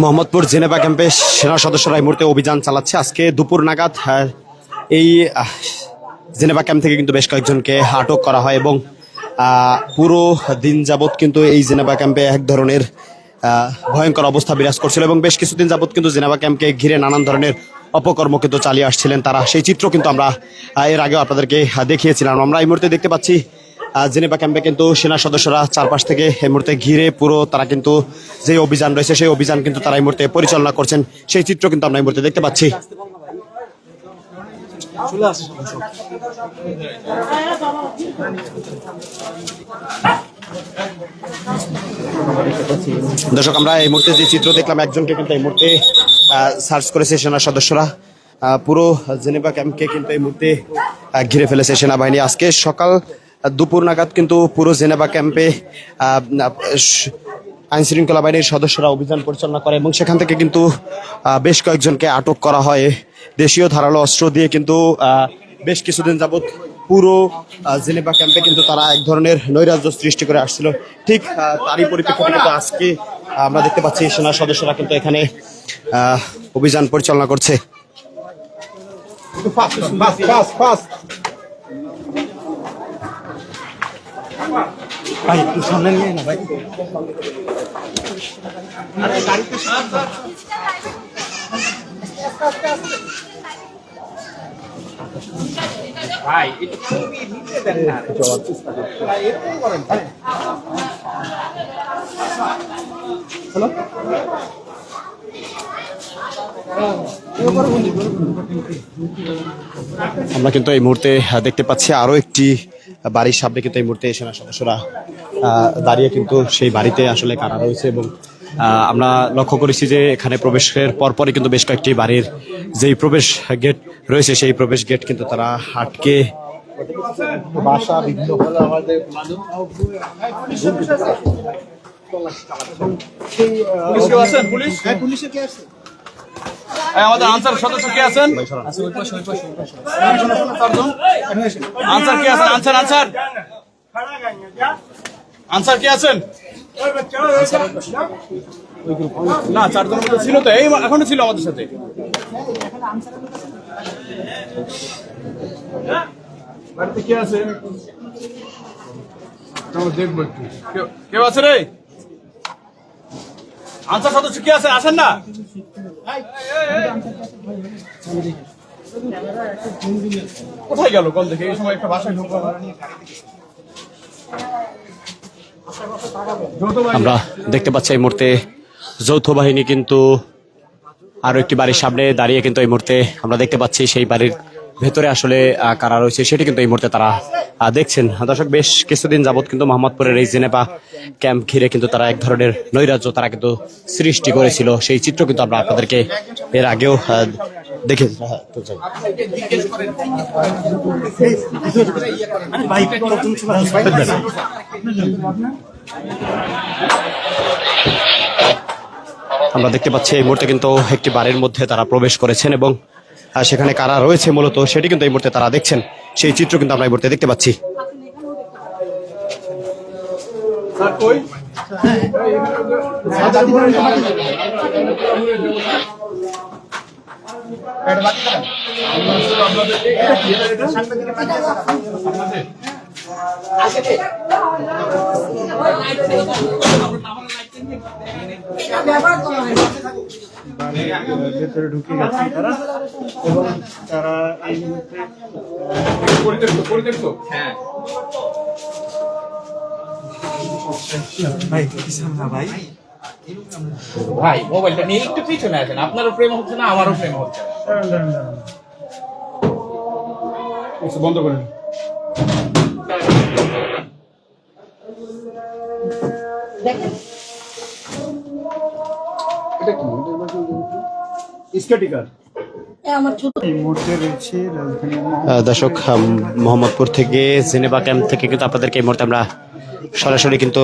Mohammadpur Geneva ক্যাম্পে সেনা সদস্যরা এই মুহূর্তে অভিযান চালাচ্ছে। আজকে দুপুর নাগাদ এই জেনেভা ক্যাম্প থেকে কিন্তু বেশ কয়েকজনকে আটক করা হয় এবং পুরো দিন যাবৎ কিন্তু এই জেনেভা ক্যাম্পে এক ধরনের ভয়ঙ্কর অবস্থা বিরাজ করছিল এবং বেশ কিছুদিন যাবৎ কিন্তু জেনেভা ক্যাম্পকে ঘিরে নানান ধরনের অপকর্ম কিন্তু চালিয়ে আসছিলেন তারা। সেই চিত্র কিন্তু আমরা এর আগেও আপনাদেরকে দেখিয়েছিলাম। আমরা এই মুহূর্তে দেখতে পাচ্ছি জেনেভা ক্যাম্পে কিন্তু সেনা সদস্যরা চারপাশ থেকে এই মুহূর্তে ঘিরে পুরো তারা কিন্তু যে অভিযান রয়েছে, সেই অভিযান কিন্তু তারা এই মুহূর্তে পরিচালনা করছেন। সেই চিত্র কিন্তু আমরা এই মুহূর্তে দেখতে পাচ্ছি। দর্শক, আমরা এই মুহূর্তে যে চিত্র দেখলাম, একজনকে কিন্তু এই মুহূর্তে সার্চ করেছে সেনা সদস্যরা। পুরো জেনেভা ক্যাম্পকে কিন্তু এই মুহূর্তে ঘিরে ফেলেছে সেনাবাহিনী। আজকে সকাল দুপুর নাগাদ কিন্তু পুরো জেনেভা ক্যাম্পে আইন শৃঙ্খলা বাহিনীর সদস্যরা অভিযান পরিচালনা করে এবং সেখান থেকে কিন্তু বেশ কয়েকজনকে আটক করা হয়। দেশীয় ধারালো অস্ত্র দিয়ে কিন্তু বেশ কিছুদিন যাবৎ পুরো জেনেভা ক্যাম্পে কিন্তু তারা এক ধরনের নৈরাজ্য সৃষ্টি করে আসছিল। ঠিক তারই পরিপ্রেক্ষিতে কিন্তু আজকে আমরা দেখতে পাচ্ছি সেনা সদস্যরা কিন্তু এখানে অভিযান পরিচালনা করছে। ভাই একটু নিতে দেন না করেন আমরা কিন্তু এই মুহূর্তে দেখতে পাচ্ছি আরও একটি বাড়ির সামনে কিন্তু এই মুহূর্তে সেনা সদস্যরা দাঁড়িয়ে কিন্তু সেই বাড়িতে আসলে কারা রয়েছে এবং আমরা লক্ষ্য করেছি যে এখানে প্রবেশের পরপরই কিন্তু বেশ কয়েকটি বাড়ির যেই প্রবেশ গেট রয়েছে সেই প্রবেশ গেট কিন্তু তারা আটকে বাসা বিভিন্ন আমাদের পুলিশ কেউ পুলিশ? পুলিশে কে আছে? এই আমাদের আনসার সদস্য কে আছেন? আনসার কে আছেন? Answer answer. আনসার কে আছেন? না চারজন ছিল তো এই এখনও ছিল আমাদের সাথে। বাড়িতে কে আছে? দেখব একটু কেউ আছে রে? আনসার সদস্য কে আছেন আসেন না। কোথায় গেল কল দেখে? এই সময় একটা বাসায় ঢুকলাম। আমরা দেখতে পাচ্ছি এই মুহূর্তে যৌথ বাহিনী কিন্তু আরও একটি বাড়ির সামনে দাঁড়িয়ে কিন্তু এই মুহূর্তে আমরা দেখতে পাচ্ছি সেই বাড়ির ভেতরে আসলে কারা রয়েছে সেটি কিন্তু এই মুহূর্তে তারা দেখছেন। দর্শক, বেশ কিছুদিন যাবত কিন্তু মোহাম্মদপুরের এই জেনেভা ক্যাম্প ঘিরে কিন্তু তারা এক ধরনের নৈরাজ্য তারা কিন্তু সৃষ্টি করেছিল। সেই চিত্র কিন্তু আমরা আপনাদেরকে এর আগেও দেখে আমরা দেখতে পাচ্ছি এই মুহূর্তে কিন্তু একটি বাড়ির মধ্যে তারা প্রবেশ করেছেন এবং সেখানে কারা রয়েছে মূলত সেটি কিন্তু এই মুহূর্তে তারা দেখছেন। সেই চিত্র কিন্তু আমরা এই মুহূর্তে দেখতে পাচ্ছি। স্যার কই ভেতরে ঢুকে গেছেন তারা। এবং তারা এই মুহূর্তে পরিত্যক্ত পরিত্যক্ত? হ্যাঁ। ভাই ভাই? ভাই মোবাইলটা নিয়ে একটু পিছনে আসেন। আপনারও প্রেম হচ্ছে না আমারও প্রেম হচ্ছে না। বন্ধ করেন। স্কেটিকার আমার ছোট দর্শক মোহাম্মদপুর থেকে জেনেভা ক্যাম্প থেকে কিন্তু আপনাদেরকে এই মুহূর্তে আমরা সরাসরি কিন্তু